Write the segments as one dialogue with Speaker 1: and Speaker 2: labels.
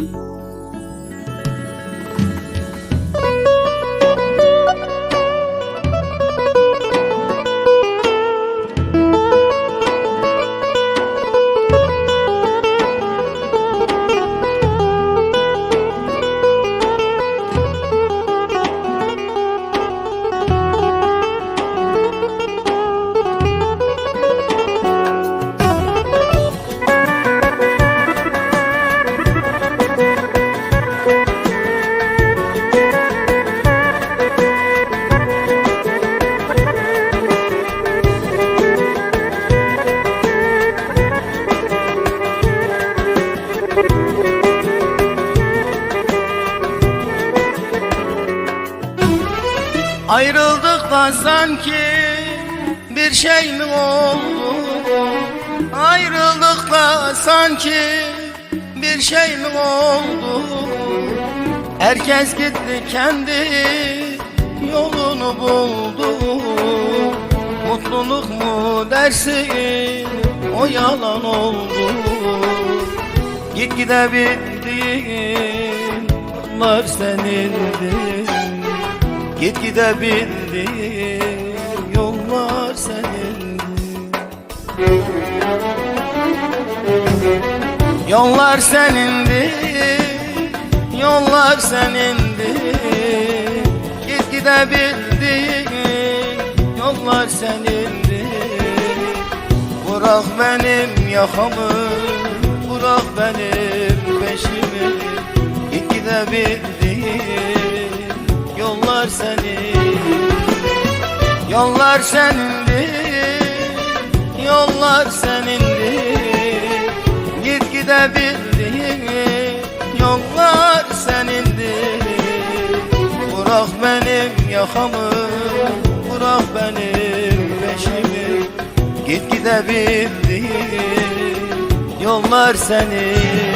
Speaker 1: you. Ayrıldık da sanki bir şey mi oldu? Ayrıldık da sanki bir şey mi oldu? Herkes gitti kendi yolunu buldu Mutluluk mu dersin o yalan oldu Git gidebildiğin yollar senindi Git gidebildiğin yollar senin Yollar senindi Yollar senindi Git gidebildiğin yollar senindi Bırak benim yakamı Bırak benim peşimi. Git gidebildiğin Yollar senin Yollar senindi Yollar senindi Git gidebildiğin Yollar senindi Bırak benim yakamı Bırak benim peşimi. Git gidebildiğin Yollar senin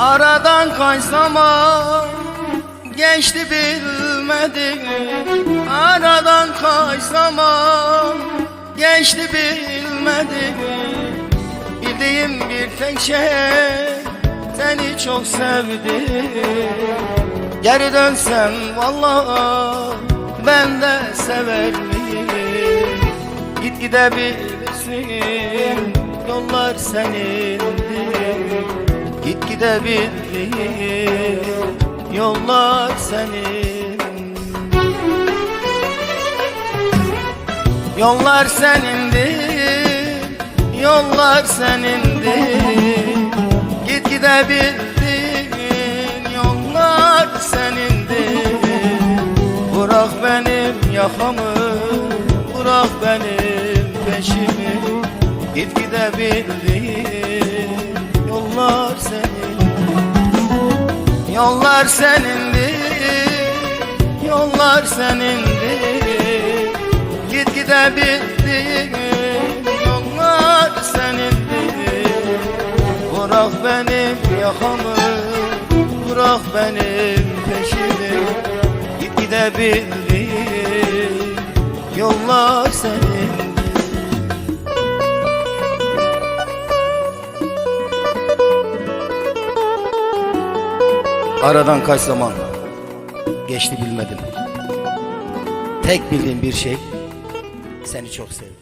Speaker 1: Aradan kaç zaman geçti bilmedim. Aradan kaç zaman geçti bilmedim. Bildiğim bir tek şey seni çok sevdim. Geri dönsem vallahi ben de sever miyim? Git gidebilirsin yollar senindir Git gidebildiğin yollar senin. Yollar senindir, yollar senindir. Git gidebildiğin yollar senindir. Bırak benim yakamı, bırak benim peşimi. Git gidebildiğin yollar senin. Yollar senindir, yollar senindir. Git gidebildiğin yollar senindir. Bırak benim yakamı, bırak benim peşimi Git gidebildiğin yollar senindir Aradan kaç zaman geçti bilmedim. Tek bildiğim bir şey seni çok sevdim.